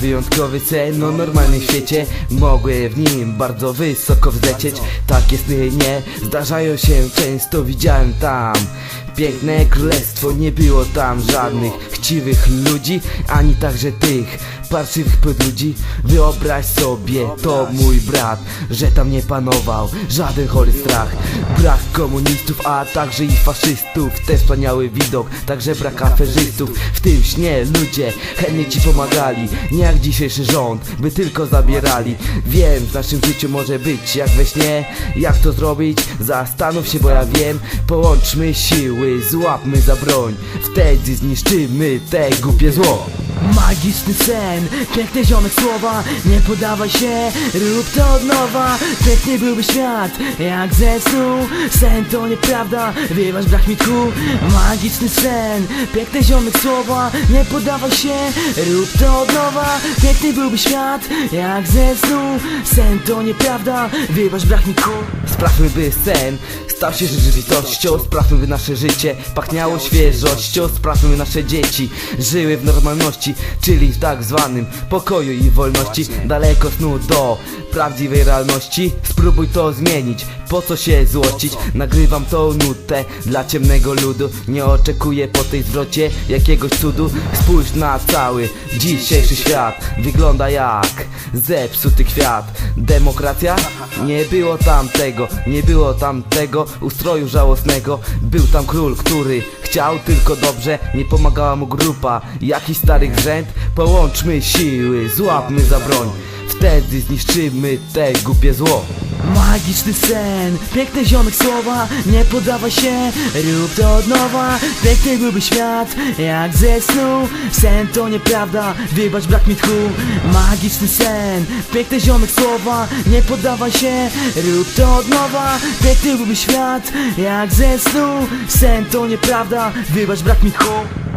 wyjątkowy sen, no normalny w świecie. Mogły w nim bardzo wysoko wzlecieć. Takie sny nie zdarzają się często Widziałem tam. Piękne królestwo Nie było tam żadnych chciwych ludzi Ani także tych parszywych podludzi. Wyobraź sobie, to mój brat Że tam nie panował żaden chory strach. Brak komunistów, a także i faszystów. Też wspaniały widok, także brak aferzystów. W tym śnie ludzie chętnie ci pomagali Nie jak dzisiejszy rząd, by tylko zabierali. Wiem, w naszym życiu może być jak we śnie. Jak to zrobić? Zastanów się, bo ja wiem. Połączmy siły, złapmy za broń. Wtedy zniszczymy te głupie zło Magiczny sen, piękne ziomek słowa Nie podawaj się, rób to od nowa. Piękny byłby świat, jak ze snu. Sen to nieprawda, wiewasz brak mi tchu. Magiczny sen, piękne ziomek słowa Nie podawaj się, rób to od nowa. Piękny byłby świat, jak ze snu. Sen to nieprawda, wiewasz brak mi tchu. Sprawmy by sen stał się rzeczywistością Sprawmy by nasze życie pachniało świeżością. Sprawmy nasze dzieci żyły w normalności Czyli w tak zwanym pokoju i wolności. Daleko snu do prawdziwej realności. Spróbuj to zmienić, po co się złościć Nagrywam tą nutę dla ciemnego ludu. Nie oczekuję po tej zwrocie jakiegoś cudu. Spójrz na cały dzisiejszy świat Wygląda jak zepsuty kwiat. Demokracja? Nie było tam tego, nie było tam tego ustroju żałosnego. Był tam król, który chciał tylko dobrze Nie pomagała mu grupa. Jakiś starych rzęd Połączmy siły, złapmy za broń Wtedy zniszczymy te głupie zło. Magiczny sen, piękny ziomek słowa Nie poddawaj się, rób to od nowa. Piękny byłby świat, jak ze snu. Sen to nieprawda, wybacz brak mi tchu. Magiczny sen, piękny ziomek słowa Nie poddawaj się, rób to od nowa. Piękny byłby świat, jak ze snu. Sen to nieprawda, wybacz brak mi tchu